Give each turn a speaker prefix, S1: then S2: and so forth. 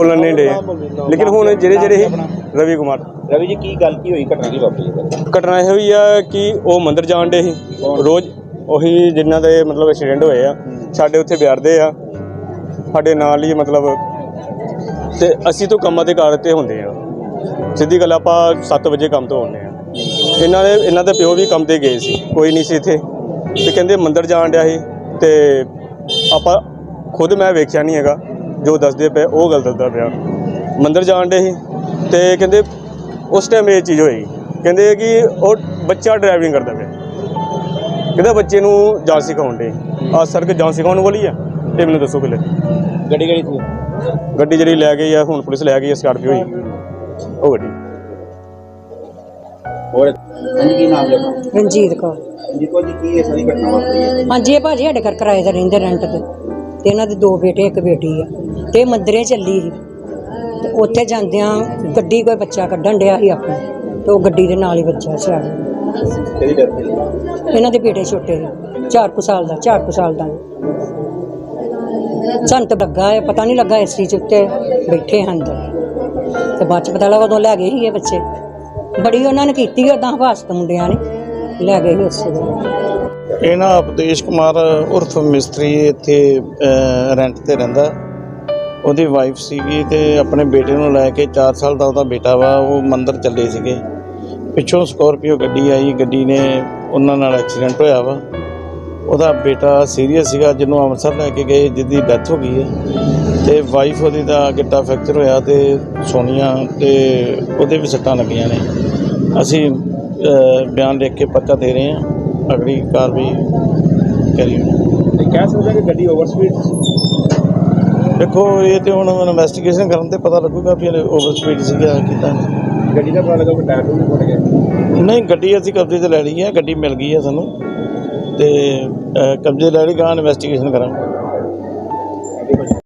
S1: ਬੋਲਣ ਨਹੀਂ ਡੇ। ਲੇਕਿਨ ਹੁਣ ਜਿਹੜੇ ਜਿਹੜੇ ਰਵੀ ਕੁਮਾਰ।
S2: ਰਵੀ ਜੀ ਕੀ ਗੱਲ ਕੀ ਹੋਈ ਘਟਨਾ ਕੀ ਵਾਪਰੀ
S1: ਘਟਨਾ ਇਹ ਹੋਈ ਆ ਕਿ ਉਹ ਮੰਦਿਰ ਜਾਣ ਡੇ ਸੀ। ਰੋਜ਼ ਉਹੀ ਜਿਨ੍ਹਾਂ ਦੇ ਮਤਲਬ ਐਕਸੀਡੈਂਟ ਹੋਏ ਆ ਸਾਡੇ ਉੱਥੇ ਬਿਆਰਦੇ ਆ। ਸਾਡੇ ਨਾਲ ਹੀ ਮਤਲਬ ਤੇ ਅਸੀਂ ਤੋਂ ਕੰਮਾਂ ਦੇ ਘਰ ਤੇ ਹੁੰਦੇ ਆ। ਸਿੱਧੀ ਗੱਲ ਆਪਾਂ 7 ਵਜੇ ਕੰਮ ਤੋਂ ਆਉਂਦੇ ਆ। ਇਹਨਾਂ ਦੇ ਇਹਨਾਂ ਦੇ ਪਿਓ ਵੀ ਕੰਮ ਤੇ ਗਏ ਸੀ ਕੋਈ ਨਹੀਂ ਸੀ ਇੱਥੇ। ਤੇ ਕਹਿੰਦੇ ਮੰਦਿਰ ਜਾਣ ਡਿਆ ਸੀ ਤੇ ਆਪਾਂ ਖੁਦ ਮੈਂ ਵੇਖਿਆ ਨਹੀਂ ਹੈਗਾ। ਜੋ ਦੱਸਦੇ ਪਏ ਉਹ ਗੱਲ ਦੱਸਦਾ ਪਿਆ। ਮੰਦਿਰ ਜਾਣ ਡੇ ਸੀ ਤੇ ਕਹਿੰਦੇ ਉਸ ਟਾਈਮ ਇਹ ਚੀਜ਼ ਹੋਈ ਕਹਿੰਦੇ ਕਿ ਉਹ ਬੱਚਾ ਡਰਾਈਵਿੰਗ ਕਰਦਾ ਪਿਆ। ਕਹਿੰਦਾ ਬੱਚੇ ਨੂੰ ਜਾਂਚ ਸਿਖਾਉਣ ਡੇ ਆ ਸੜਕ ਜਾਂਚ ਸਿਖਾਉਣ ਵਾਲੀ ਆ ਇਹ ਮੈਨੂੰ ਦੱਸੋ ਪਹਿਲੇ।
S2: ਗੱਡੀ ਗੱਡੀ ਸੀ?
S1: ਗੱਡੀ ਜਿਹੜੀ ਲੈ ਗਈ ਆ ਹੁਣ ਪੁਲਿਸ ਲੈ ਗਈ ਆ ਸਕਾਰਪੀਓ ਹੀ। ਉਹ ਗੱਡੀ।
S2: ਹੋਰ ਹਾਂਜੀ ਕੀ ਨਾਮ ਆਪਣਾ
S3: ਰਣਜੀਤ ਕੌਰ।
S2: ਜੀ ਕੋ ਜੀ ਕੀ ਇਹ ਸਾਰੀ ਘਟਨਾ ਵਾਪਰੀ ਹੈ?
S3: ਹਾਂਜੀ ਇਹ ਭਾਜੀ ਸਾਡੇ ਘਰ ਕਿਰਾਏ ਤੇ ਰਹਿੰਦੇ ਰੈਂਟ ਤੇ। ਤੇ ਇਹਨਾਂ ਦੇ ਦੋ ਬੇਟੇ ਇੱਕ ਬੇਟੀ ਆ। ਤੇ ਮੰਦਰੇ ਚੱਲੀ ਸੀ। ਤੇ ਉੱਥੇ ਜਾਂਦਿਆਂ ਗੱਡੀ ਕੋਈ ਬੱਚਾ ਕੱਢਣ ਡਿਆ ਸੀ ਆਪਣਾ। ਤੇ ਉਹ ਗੱਡੀ ਦੇ ਨਾਲ ਹੀ ਬੱਚਾ ਸੀ ਆ ਗਿਆ।
S2: ਕਿਹਦੀ ਡੈਥ ਹੋਈ?
S3: ਇਹਨਾਂ ਦੇ ਬੇਟੇ ਛੋਟੇ ਸੀ। 4 ਕੁ ਸਾਲ ਦਾ 4 ਕੁ ਸਾਲ ਦਾ। ਸਾਨੂੰ ਤਾਂ ਲੱਗਾ ਹੈ ਪਤਾ ਨਹੀਂ ਲੱਗਾ ਏਸੀ ਚ ਉੱਤੇ ਬੈਠੇ ਹਨ ਤੇ ਬਾਅਦ ਚ ਪਤਾ ਲੱਗਾ ਉਦੋਂ ਲੈ ਗਏ ਸੀ ਇਹ ਬੱਚੇ। ਬੜੀ ਉਹਨਾਂ ਨੇ ਕੀਤੀ ਉਦਾਂ ਹਵਾਸਤ ਮੁੰਡਿਆਂ ਨੇ। ਲੈ ਗਏ ਉਸੇ ਵੇਲੇ
S4: ਇਹ ਨਾ ਉਪਦੇਸ਼ ਕੁਮਾਰ ਉਰਫ ਮਿਸਤਰੀ ਇੱਥੇ ਰੈਂਟ ਤੇ ਰਹਿੰਦਾ। ਉਹਦੀ ਵਾਈਫ ਸੀਗੀ ਤੇ ਆਪਣੇ ਬੇਟੇ ਨੂੰ ਲੈ ਕੇ 4 ਸਾਲ ਦਾ ਉਹਦਾ ਬੇਟਾ ਵਾ, ਉਹ ਮੰਦਰ ਚੱਲੇ ਸੀਗੇ। ਪਿੱਛੋਂ ਸਕੋਰਪੀਓ ਗੱਡੀ ਆਈ, ਗੱਡੀ ਨੇ ਉਹਨਾਂ ਨਾਲ ਐਕਸੀਡੈਂਟ ਹੋਇਆ ਵਾ। ਉਹਦਾ ਬੇਟਾ ਸੀਰੀਅਸ ਸੀਗਾ, ਜਿਹਨੂੰ ਅੰਮ੍ਰਿਤਸਰ ਲੈ ਕੇ ਗਏ, ਜਿਹਦੀ ਡੈਥ ਹੋ ਗਈ ਹੈ। ਤੇ ਵਾਈਫ ਉਹਦੀ ਦਾ ਗਿੱਟਾ ਫ੍ਰੈਕਚਰ ਹੋਇਆ ਤੇ ਸੋਨੀਆ ਤੇ ਉਹਦੇ ਵੀ ਸੱਟਾਂ ਲੱਗੀਆਂ ਨੇ। ਅਸੀਂ ਬਿਆਨ ਲਿਖ ਕੇ ਪਰਚਾ ਦੇ ਰਹੇ ਹਾਂ। ਅਗਲੀ ਕਾਰਵਾਈ ਕਰੀ
S2: ਤੇ ਕਹਿ ਸਕਦੇ ਕਿ ਗੱਡੀ ਓਵਰ ਸਪੀਡ
S4: ਦੇਖੋ ਇਹ ਤੇ ਹੁਣ ਇਨਵੈਸਟੀਗੇਸ਼ਨ ਕਰਨ ਤੇ ਪਤਾ ਲੱਗੂਗਾ ਵੀ ਓਵਰ ਸਪੀਡ ਸੀਗਾ ਕਿਦਾਂ
S2: ਗੱਡੀ ਦਾ ਪਤਾ ਲੱਗਾ ਕਿ ਟਾਇਰ ਵੀ ਫੁੱਟ ਗਿਆ।
S4: ਨਹੀਂ ਗੱਡੀ ਅਸੀਂ ਕਬਜ਼ੇ ਤੇ ਲੈ ਲਈ ਹੈ। ਗੱਡੀ ਮਿਲ ਗਈ ਹੈ ਸਾਨੂੰ। ਤੇ ਕਬਜ਼ੇ ਲੈ ਲਈ ਗਾਂ ਇਨਵੈਸਟੀਗੇਸ਼ਨ ਕਰਾਂਗੇ।